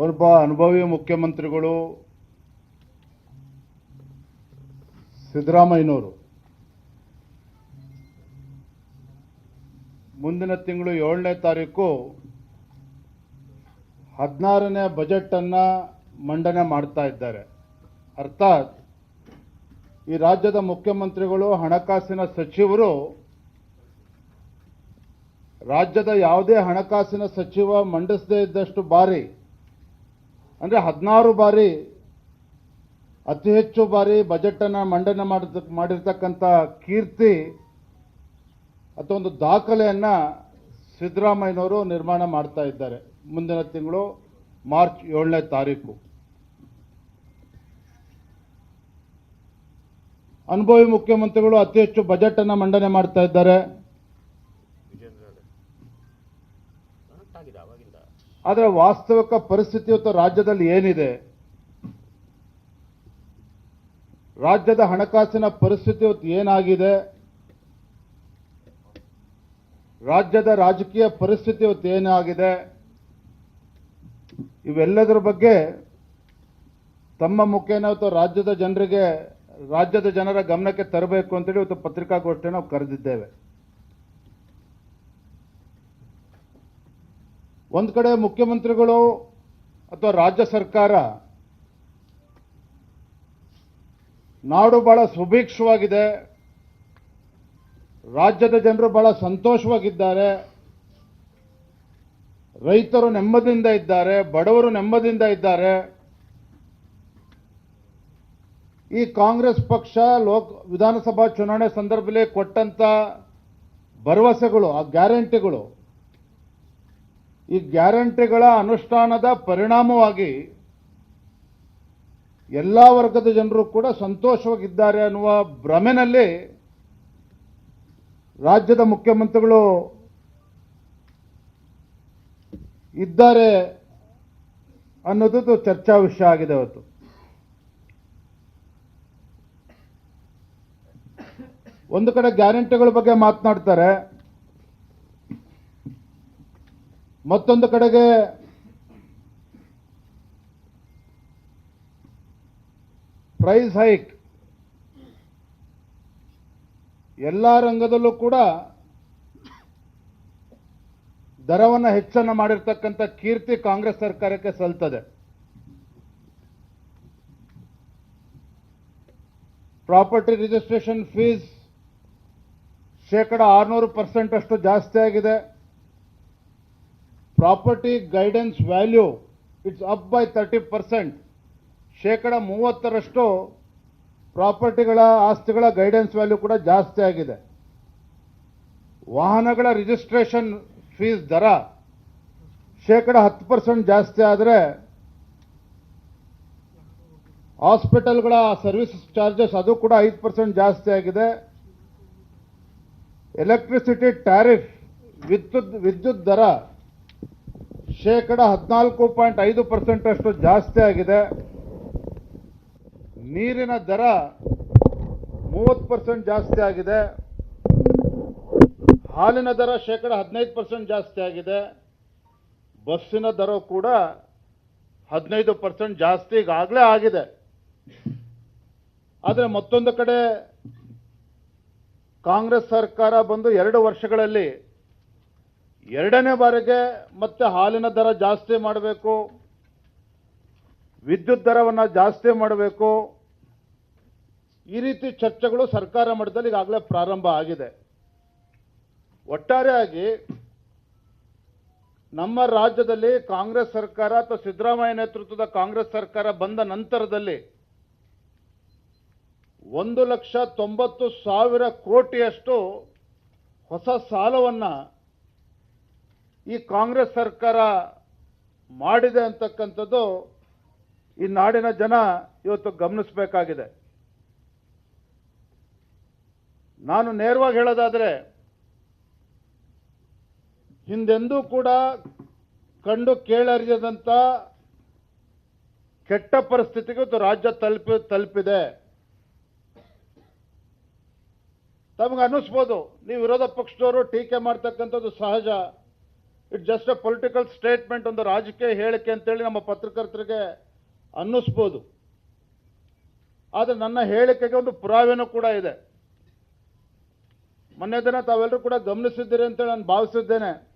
ಒಬ್ಬ ಅನುಭವಿ ಮುಖ್ಯಮಂತ್ರಿಗಳು ಸಿದ್ದರಾಮಯ್ಯನವರು. ಮುಂದಿನ ತಿಂಗಳು ಏಳನೇ ತಾರೀಕು ಹದಿನಾರನೇ ಬಜೆಟನ್ನು ಮಂಡನೆ ಮಾಡ್ತಾ ಇದ್ದಾರೆ. ಅರ್ಥಾತ್ ಈ ರಾಜ್ಯದ ಮುಖ್ಯಮಂತ್ರಿಗಳು, ಹಣಕಾಸಿನ ಸಚಿವರು, ರಾಜ್ಯದ ಯಾವುದೇ ಹಣಕಾಸಿನ ಸಚಿವ ಮಂಡಿಸದೇ ಇದ್ದಷ್ಟು ಬಾರಿ ಅಂದರೆ ಹದಿನಾರು ಬಾರಿ, ಅತಿ ಹೆಚ್ಚು ಬಾರಿ ಬಜೆಟನ್ನು ಮಂಡನೆ ಮಾಡಿದ, ಮಾಡಿರ್ತಕ್ಕಂಥ ಕೀರ್ತಿ ಅಥವಾ ಒಂದು ದಾಖಲೆಯನ್ನು ಸಿದ್ದರಾಮಯ್ಯನವರು ನಿರ್ಮಾಣ ಮಾಡ್ತಾ ಇದ್ದಾರೆ. ಮುಂದಿನ ತಿಂಗಳು ಮಾರ್ಚ್ ಏಳನೇ ತಾರೀಕು. ಅನುಭವಿ ಮುಖ್ಯಮಂತ್ರಿಗಳು ಅತಿ ಹೆಚ್ಚು ಬಜೆಟನ್ನು ಮಂಡನೆ ಮಾಡ್ತಾ ಇದ್ದಾರೆ. ಆದರೆ ವಾಸ್ತವಿಕ ಪರಿಸ್ಥಿತಿ ಇವತ್ತು ರಾಜ್ಯದಲ್ಲಿ ಏನಿದೆ? ರಾಜ್ಯದ ಹಣಕಾಸಿನ ಪರಿಸ್ಥಿತಿ ಇವತ್ತು ಏನಾಗಿದೆ? ರಾಜ್ಯದ ರಾಜಕೀಯ ಪರಿಸ್ಥಿತಿ ಇವತ್ತು ಏನಾಗಿದೆ? ಇವೆಲ್ಲದರ ಬಗ್ಗೆ ತಮ್ಮ ಮುಖೇನ ಇವತ್ತು ರಾಜ್ಯದ ಜನರಿಗೆ, ರಾಜ್ಯದ ಜನರ ಗಮನಕ್ಕೆ ತರಬೇಕು ಅಂತೇಳಿ ಇವತ್ತು ಪತ್ರಿಕಾಗೋಷ್ಠಿಯನ್ನು ನಾವು ಕರೆದಿದ್ದೇವೆ. ಒಂದು ಕಡೆ ಮುಖ್ಯಮಂತ್ರಿಗಳು ಅಥವಾ ರಾಜ್ಯ ಸರ್ಕಾರ ನಾಡು ಬಹಳ ಸುಭಿಕ್ಷವಾಗಿದೆ, ರಾಜ್ಯದ ಜನರು ಬಹಳ ಸಂತೋಷವಾಗಿದ್ದಾರೆ, ರೈತರು ನೆಮ್ಮದಿಯಿಂದ ಇದ್ದಾರೆ, ಬಡವರು ನೆಮ್ಮದಿಯಿಂದ ಇದ್ದಾರೆ. ಈ ಕಾಂಗ್ರೆಸ್ ಪಕ್ಷ ಲೋಕ ವಿಧಾನಸಭಾ ಚುನಾವಣೆ ಸಂದರ್ಭದಲ್ಲಿ ಕೊಟ್ಟಂತ ಭರವಸೆಗಳು, ಆ ಗ್ಯಾರಂಟಿಗಳು ಈ ಗ್ಯಾರಂಟಿಗಳ ಅನುಷ್ಠಾನದ ಪರಿಣಾಮವಾಗಿ ಎಲ್ಲ ವರ್ಗದ ಜನರು ಕೂಡ ಸಂತೋಷವಾಗಿದ್ದಾರೆ ಅನ್ನುವ ಭ್ರಮೆನಲ್ಲಿ ರಾಜ್ಯದ ಮುಖ್ಯಮಂತ್ರಿಗಳು ಇದ್ದಾರೆ ಅನ್ನೋದು ಚರ್ಚಾ ವಿಷಯ ಆಗಿದೆ ಅವತ್ತು. ಒಂದು ಕಡೆ ಗ್ಯಾರಂಟಿಗಳ ಬಗ್ಗೆ ಮಾತನಾಡ್ತಾರೆ. ಮತ್ತೊಂದು ಕಡೆಗೆ ಪ್ರೈಸ್ ಹೈಕ್. ಎಲ್ಲ ರಂಗದಲ್ಲೂ ಕೂಡ ದರವನ್ನು ಹೆಚ್ಚನ್ನು ಮಾಡಿರ್ತಕ್ಕಂಥ ಕೀರ್ತಿ ಕಾಂಗ್ರೆಸ್ ಸರ್ಕಾರಕ್ಕೆ ಸಲ್ತದೆ. ಪ್ರಾಪರ್ಟಿ ರಿಜಿಸ್ಟ್ರೇಷನ್ ಫೀಸ್ ಶೇಕಡ ಆರುನೂರು ಪರ್ಸೆಂಟ್ ಅಷ್ಟು ಜಾಸ್ತಿ ಆಗಿದೆ. Property guidance value it's up by thirty percent. ಶೇಕಡ ಮೂವತ್ತರಷ್ಟು ಪ್ರಾಪರ್ಟಿಗಳ ಆಸ್ತಿಗಳ ಗೈಡೆನ್ಸ್ ವ್ಯಾಲ್ಯೂ ಕೂಡ ಜಾಸ್ತಿ ಆಗಿದೆ. ವಾಹನಗಳ ರಿಜಿಸ್ಟ್ರೇಷನ್ ಫೀಸ್ ದರ ಶೇಕಡ ಹತ್ತು ಪರ್ಸೆಂಟ್ ಜಾಸ್ತಿ ಆದರೆ ಹಾಸ್ಪಿಟಲ್ಗಳ ಸರ್ವಿಸ್ ಚಾರ್ಜಸ್ ಅದು ಕೂಡ ಐದು ಪರ್ಸೆಂಟ್ ಜಾಸ್ತಿ ಆಗಿದೆ. ಎಲೆಕ್ಟ್ರಿಸಿಟಿ ಟ್ಯಾರಿಫ್, ವಿದ್ಯುತ್ ವಿದ್ಯುತ್ ದರ ಶೇಕಡ ಹದಿನಾಲ್ಕು ಪಾಯಿಂಟ್ ಐದು ಪರ್ಸೆಂಟ್ ಅಷ್ಟು ಜಾಸ್ತಿ ಆಗಿದೆ. ನೀರಿನ ದರ ಮೂವತ್ತು ಪರ್ಸೆಂಟ್ ಜಾಸ್ತಿ ಆಗಿದೆ. ಹಾಲಿನ ದರ ಶೇಕಡ ಹದಿನೈದು ಪರ್ಸೆಂಟ್ ಜಾಸ್ತಿ ಆಗಿದೆ. ಬಸ್ಸಿನ ದರ ಕೂಡ ಹದಿನೈದು ಪರ್ಸೆಂಟ್ ಜಾಸ್ತಿ ಈಗಾಗಲೇ ಆಗಿದೆ. ಆದರೆ ಮತ್ತೊಂದು ಕಡೆ ಕಾಂಗ್ರೆಸ್ ಸರ್ಕಾರ ಬಂದು ಎರಡು ವರ್ಷಗಳಲ್ಲಿ ಎರಡನೇ ಬಾರಿಗೆ ಮತ್ತೆ ಹಾಲಿನ ದರ ಜಾಸ್ತಿ ಮಾಡಬೇಕು, ವಿದ್ಯುತ್ ದರವನ್ನು ಜಾಸ್ತಿ ಮಾಡಬೇಕು. ಈ ರೀತಿ ಚರ್ಚೆಗಳು ಸರ್ಕಾರ ಮಟ್ಟದಲ್ಲಿ ಈಗಾಗಲೇ ಪ್ರಾರಂಭ ಆಗಿದೆ. ಒಟ್ಟಾರೆಯಾಗಿ ನಮ್ಮ ರಾಜ್ಯದಲ್ಲಿ ಕಾಂಗ್ರೆಸ್ ಸರ್ಕಾರ ಅಥವಾ ಸಿದ್ದರಾಮಯ್ಯ ನೇತೃತ್ವದ ಕಾಂಗ್ರೆಸ್ ಸರ್ಕಾರ ಬಂದ ನಂತರದಲ್ಲಿ ಒಂದು ಲಕ್ಷ ತೊಂಬತ್ತು ಸಾವಿರ ಕೋಟಿಯಷ್ಟು ಹೊಸ ಸಾಲವನ್ನು ಈ ಕಾಂಗ್ರೆಸ್ ಸರ್ಕಾರ ಮಾಡಿದೆ ಅಂತಕ್ಕಂಥದ್ದು ಈ ನಾಡಿನ ಜನ ಇವತ್ತು ಗಮನಿಸಬೇಕಾಗಿದೆ. ನಾನು ನೇರವಾಗಿ ಹೇಳೋದಾದರೆ, ಹಿಂದೆಂದೂ ಕೂಡ ಕಂಡು ಕೇಳರಿಯದಂಥ ಕೆಟ್ಟ ಪರಿಸ್ಥಿತಿಗೆ ಇವತ್ತು ರಾಜ್ಯ ತಲುಪಿ, ತಲುಪಿದೆ. ತಮಗೆ ಅನ್ನಿಸ್ಬೋದು, ನೀವು ವಿರೋಧ ಪಕ್ಷದವರು ಟೀಕೆ ಮಾಡ್ತಕ್ಕಂಥದ್ದು ಸಹಜ. It just a political statement ಒಂದು ರಾಜಕೀಯ ಹೇಳಿಕೆ ಅಂತೇಳಿ ನಮ್ಮ ಪತ್ರಕರ್ತರಿಗೆ ಅನ್ನಿಸ್ಬೋದು. ಆದರೆ ನನ್ನ ಹೇಳಿಕೆಗೆ ಒಂದು ಪುರಾವೆನೂ ಕೂಡ ಇದೆ. ಮೊನ್ನೆ ದಿನ ತಾವೆಲ್ಲರೂ ಕೂಡ ಗಮನಿಸಿದ್ದೀರಿ ಅಂತೇಳಿ ನಾನು ಭಾವಿಸಿದ್ದೇನೆ.